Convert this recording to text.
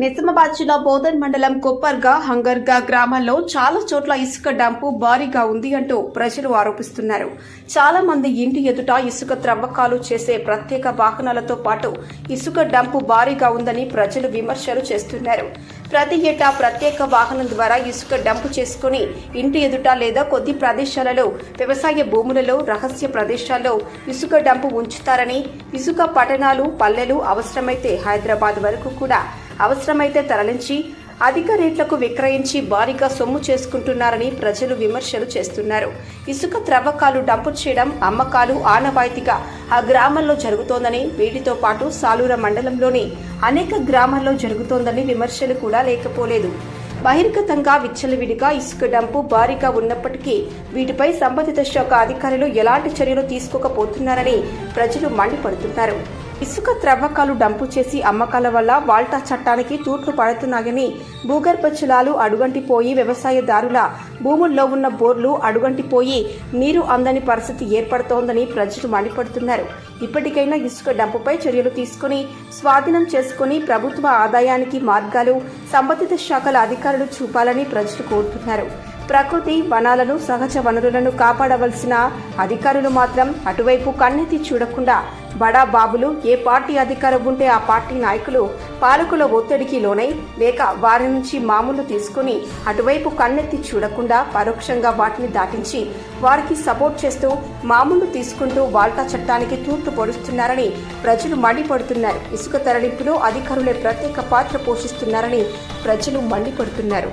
నిజామాబాద్ జిల్లా బోధన్ మండలం కొప్పర్గా హంగర్గా గ్రామాల్లో చాలా చోట్ల ఇసుక డంపు భారీగా ఉంది అంటూ ప్రజలు ఆరోపిస్తున్నారు. చాలా మంది ఇంటి ఎదుట ఇసుక త్రవ్వకాలు చేసే ప్రత్యేక వాహనాలతో పాటు ఇసుక డంపు భారీగా ఉందని ప్రజలు విమర్శలు చేస్తున్నారు. ప్రతి ఏటా ప్రత్యేక వాహనం ద్వారా ఇసుక డంపు చేసుకుని ఇంటి ఎదుట లేదా కొద్ది ప్రదేశాలలో వ్యవసాయ భూములలో రహస్య ప్రదేశాల్లో ఇసుక డంపు ఉంచుతారని ఇసుక పట్టణాలు పల్లెలు అవసరమైతే హైదరాబాద్ వరకు కూడా అవసరమైతే తరలించి అధిక రేట్లకు విక్రయించి భారీగా సొమ్ము చేసుకుంటున్నారని ప్రజలు విమర్శలు చేస్తున్నారు. ఇసుక త్రవ్వకాలు డంపు చేయడం అమ్మకాలు ఆనవాయితీగా ఆ గ్రామంలో జరుగుతోందని వీటితో పాటు సాలూర మండలంలోని అనేక గ్రామాల్లో జరుగుతోందని విమర్శలు కూడా లేకపోలేదు. బహిర్గతంగా విచ్చలవిడిగా ఇసుక డంపు భారీగా ఉన్నప్పటికీ వీటిపై సంబంధిత శాఖ అధికారులు ఎలాంటి చర్యలు తీసుకోకపోతున్నారని ప్రజలు మండిపడుతున్నారు. ఇసుక త్రవ్వకాలు డంపు చేసి అమ్మకాల వల్ల వాల్టా చట్టానికి తూట్లు పడుతున్నాయని భూగర్భ జలాలు అడుగంటిపోయి వ్యవసాయదారుల భూముల్లో ఉన్న బోర్లు అడుగంటిపోయి నీరు అందని పరిస్థితి ఏర్పడుతోందని ప్రజలు మండిపడుతున్నారు. ఇప్పటికైనా ఇసుక డంపుపై చర్యలు తీసుకుని స్వాధీనం చేసుకుని ప్రభుత్వ ఆదాయానికి మార్గాలు సంబంధిత శాఖల అధికారులు చూపాలని ప్రజలు కోరుతున్నారు. ప్రకృతి వనాలను సహజ వనరులను కాపాడవలసిన అధికారులు మాత్రం అటువైపు కన్నెత్తి చూడకుండా బడా బాబులు ఏ పార్టీ అధికారం ఉంటే ఆ పార్టీ నాయకులు పాలకుల ఒత్తిడికి లోనై లేక వారి నుంచి మామూలు తీసుకుని అటువైపు కన్నెత్తి చూడకుండా పరోక్షంగా వాటిని దాటించి వారికి సపోర్ట్ చేస్తూ మామూలు తీసుకుంటూ వాల్టా చట్టానికి తూర్పు పొడుస్తున్నారని ప్రజలు మండిపడుతున్నారు. ఇసుక తరలింపులో అధికారులే ప్రత్యేక పాత్ర పోషిస్తున్నారని ప్రజలు మండిపడుతున్నారు.